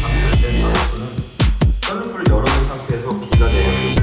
장착된 마스크는 썬루프를 열어둔 상태에서 비가 내려올 때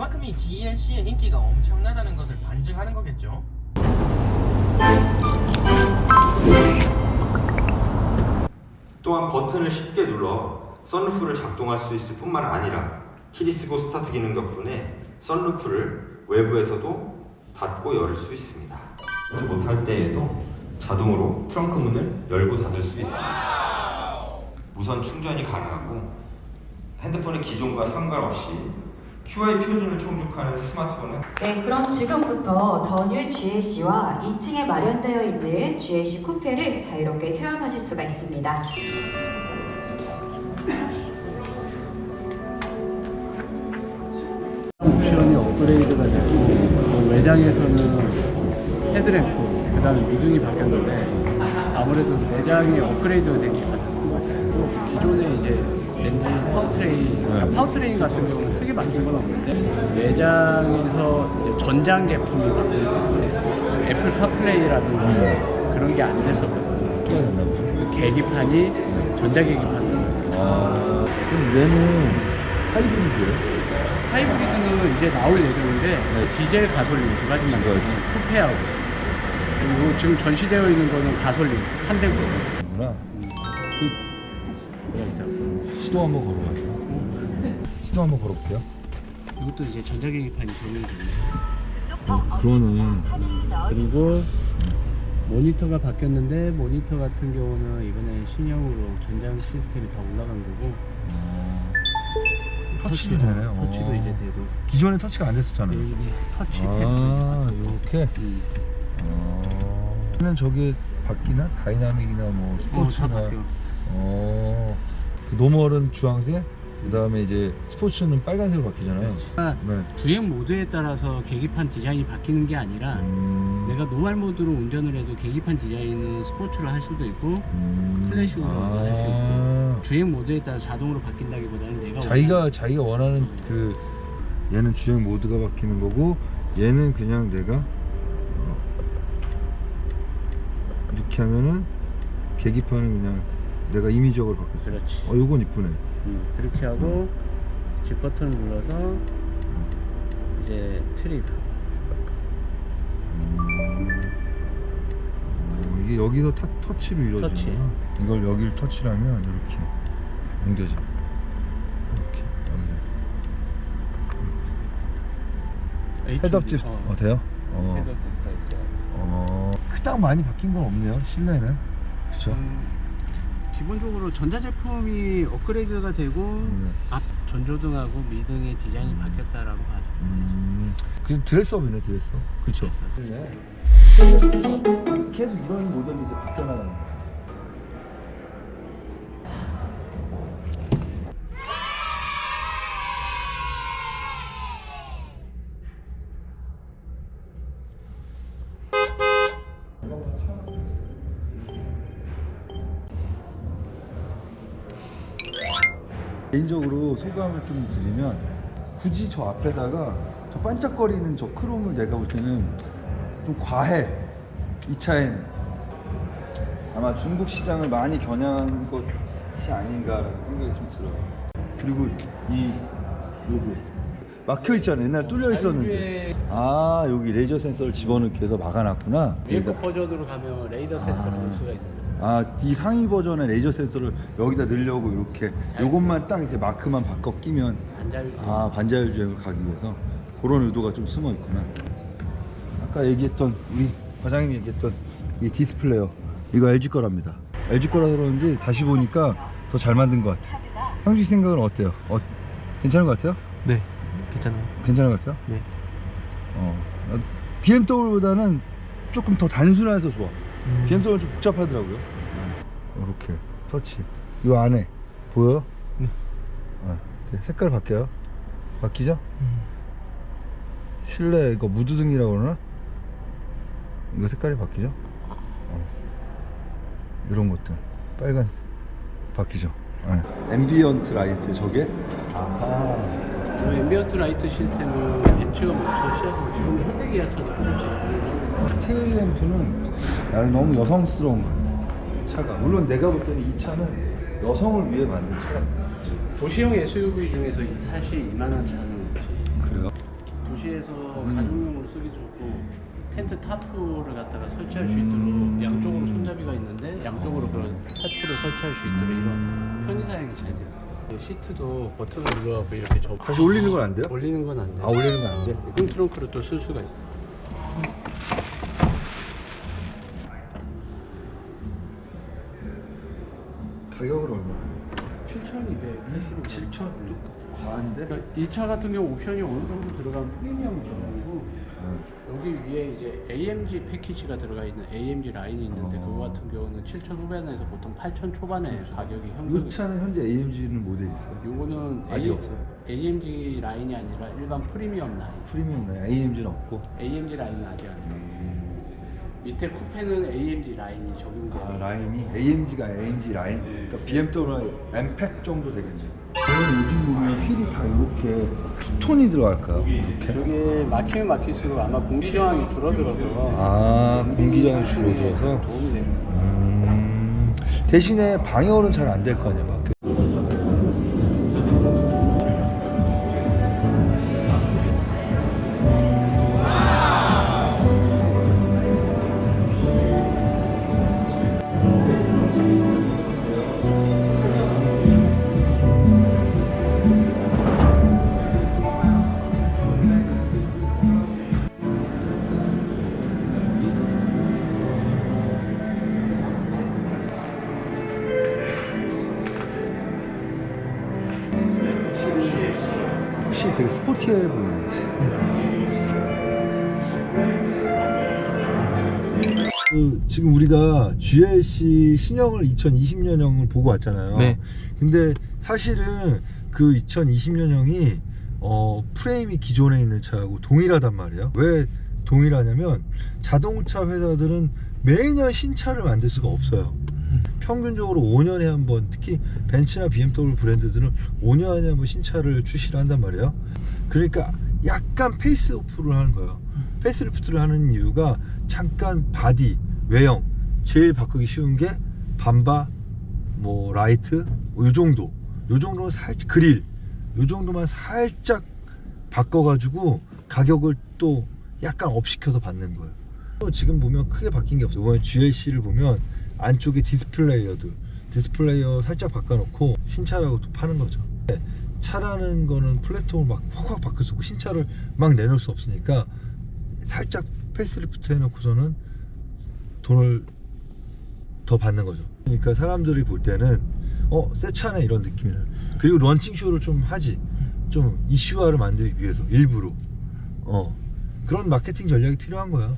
그만큼 이 DLC의 인기가 엄청나다는 것을 반증하는 거겠죠. 또한 버튼을 쉽게 눌러 썬루프를 작동할 수 있을 뿐만 아니라 키리스고 스타트 기능 덕분에 썬루프를 외부에서도 닫고 열을 수 있습니다. 못할 때에도 자동으로 트렁크 문을 열고 닫을 수 있습니다. 무선 충전이 가능하고 핸드폰의 기종과 상관없이 QI 표준을 총축하는 스마트폰은 네, 그럼 지금부터 더뉴 GLC와 2층에 마련되어 있는 GLC 쿠페를 자유롭게 체험하실 수가 있습니다. 옵션이 업그레이드가 되고 뭐 외장에서는 헤드램프 그다음에 미등이 바뀌었는데 아무래도 내장이 업그레이드가 된게 가장 큰것 같아요. 기존에 이제 엔진 파워트레인 그러니까 파워트레인 같은 경우는 크게 바뀐 건 없는데 내장에서 이제 전장 제품이 바뀌고 애플 카플레이라든가 그런 게 안 됐었거든요. 그 계기판이 전자 계기판 아, 그럼 얘는 하이브리드예요? 하이브리드는 이제 나올 예정인데 디젤 가솔린 두 가지만 두 가지. 쿠페하고. 그리고 지금 전시되어 있는 거는 가솔린 300원 구나. 그 시동 한번 걸어봐요. 시동 한번 걸어볼게요. 이것도 이제 전자계기판이 적용됩니다 그러네. 그리고 모니터가 바뀌었는데 모니터 같은 경우는 이번에 신형으로 전장 시스템이 다 올라간 거고 터치도 터치, 되네요. 터치도 어. 이제 되고 기존에 터치가 안 됐었잖아요. 이게 터치 패드 아, 이렇게. 음. 어. 는 저게 바뀌나? 다이나믹이나 뭐 어, 다 스포츠나. 바뀌어 어. 그 노멀은 주황색, 그 다음에 이제 스포츠는 빨간색으로 바뀌잖아요. 아, 네. 주행 모드에 따라서 계기판 디자인이 바뀌는 게 아니라 음. 내가 노멀 모드로 운전을 해도 계기판 디자인은 스포츠로 할 수도 있고 음. 클래식으로도 할수 아. 주행 모드에 따라 자동으로 바뀐다기보다는 내가 자기가 자기가 원하는 그 얘는 주행 모드가 바뀌는 거고 얘는 그냥 내가 어, 이렇게 하면은 계기판은 그냥 내가 임의적으로 바뀌었어. 그렇지 어, 요건 이쁘네. 음, 그렇게 하고 집 버튼을 눌러서 이제 트립 어, 이게 여기서 타, 터치로 이루어지나? 터치. 이걸 여기를 터치를 하면 이렇게 옮겨져. 이렇게 여기. 헤드업 디 어, 어, 돼요? 어. 헤드업 디스플레이 있어요. 어. 그닥 많이 바뀐 건 없네요. 실내는. 그렇죠. 음, 기본적으로 전자제품이 업그레이드가 되고 네. 앞 전조등하고 미등의 디자인이 바뀌었다라고 봐도 음. 그 드레스업이네, 드레스업. 그렇죠. 그래서 계속 이런 모델이 이제 바뀌어 나가는 거야. 개인적으로 소감을 좀 드리면 굳이 저 앞에다가 저 반짝거리는 저 크롬을 내가 볼 때는 좀 과해 이 차엔 아마 중국 시장을 많이 겨냥한 것이 아닌가라는 생각이 좀 들어요. 그리고 이 요거 막혀 있잖아 옛날 뚫려 있었는데. 아 여기 레이저 센서를 집어넣기 위해서 막아놨구나. 위에거 버전으로 가면 레이더 센서를 넣을 수가 있는 거예요. 아, 이 상위 버전의 레이저 센서를 여기다 넣으려고 이렇게 요것만 딱 이제 마크만 바꿔 끼면 반자율 아 반자율 주행을 가기 위해서 그런 의도가 좀 숨어 있구나. 아까 얘기했던 우리 과장님이 얘기했던 이 디스플레이어 이거 LG 거랍니다. LG 거라서 그런지 다시 보니까 더 잘 만든 것 같아. 형식 생각은 어때요? 어, 괜찮은 것 같아요? 네, 괜찮아요. 괜찮은 것 같아요? 네. 어, BMW보다는 조금 더 단순해서 좋아. 음. BMW는 좀 복잡하더라고요. 이렇게 터치. 요 안에 보여? 네. 어, 이렇게 색깔 바뀌어요. 바뀌죠? 실내 이거 무드등이라고 그러나? 이거 색깔이 바뀌죠? 어. 이런 것들 빨간 바뀌죠. 네. 앰비언트 라이트 저게? 아하. 그 앰비언트 라이트 시스템은 벤츠가 먼저 시작하고 지금 현대기아차도 조금씩 적용을 하고 있어요. 테일 램프는 나는 너무 여성스러운 것 같아. 차가. 물론 내가 볼 때는 이 차는 여성을 위해 만든 차 같아. 도시형 SUV 중에서 이- 사실 이만한 차는 없지. 그래요? 도시에서 음. 가족용으로 쓰기 좋고 텐트 타프를 갖다가 설치할 수 있도록 양쪽으로 손잡이가 있는데 양쪽으로 그런 타프를 설치할 수 있도록 이런 편의 사양이 잘 돼요. 이 시트도 버튼을 눌러갖고 이렇게 접 다시 올리는 건 안 돼요? 올리는 건 안 돼. 아 올리는 건 안 돼? 홈 트렁크로 또 쓸 수가 있어. 과한데? 그러니까 이 차 같은 경우 옵션이 어느 정도 들어간 프리미엄 제품이고 여기 위에 이제 AMG 패키지가 들어가 있는 AMG 라인이 있는데 어. 그거 같은 경우는 7천 후반에서 보통 8천 초반에 가격이 형성이 이 차는 현재 AMG는 모델 있어요. 요거는 아직 A- 없어요. AMG 라인이 아니라 일반 프리미엄 라인. 프리미엄 라인 AMG는 없고. AMG 라인은 아직 안 돼. 밑에 쿠페는 AMG 라인이 적용돼요. 아 라인이 AMG가 AMG 라인. 그러니까 BMW 엠팩 정도 되겠지. 저는 요즘 보면 휠이 다 이렇게 스톤이 들어갈까요? 이렇게? 저게 막히면 막힐수록 아마 공기 저항이 줄어들어서 아 공기장이 줄어들어서. 도움이 돼요. 음, 대신에 방열은 잘 안 될 거 아니야 밖에. 되게 스포티해 보이네. 그 지금 우리가 GLC 신형을 2020년형을 보고 왔잖아요. 네. 근데 사실은 그 2020년형이 어, 프레임이 기존에 있는 차하고 동일하단 말이에요. 왜 동일하냐면 자동차 회사들은 매년 신차를 만들 수가 없어요. 평균적으로 5년에 한 번, 특히 벤츠나 BMW 브랜드들은 5년에 한 번 신차를 출시를 한단 말이에요. 그러니까 약간 페이스오프를 하는 거예요. 페이스리프트를 하는 이유가 잠깐 바디, 외형 제일 바꾸기 쉬운 게 반바, 뭐 라이트, 뭐 요 정도. 요 정도는 살짝 그릴, 요 정도만 살짝 바꿔가지고 가격을 또 약간 업시켜서 받는 거예요. 또 지금 보면 크게 바뀐 게 없어요. 이번에 GLC를 보면 안쪽에 디스플레이어들, 디스플레이어 살짝 바꿔놓고 신차라고 또 파는 거죠. 차라는 거는 플랫폼을 막 확확 바꿔 쓰고 신차를 막 내놓을 수 없으니까 살짝 페이스리프트 해놓고서는 돈을 더 받는 거죠. 그러니까 사람들이 볼 때는 어, 새 차네 이런 느낌이 나요. 그리고 런칭 쇼를 좀 하지. 좀 이슈화를 만들기 위해서 일부러. 어. 그런 마케팅 전략이 필요한 거야.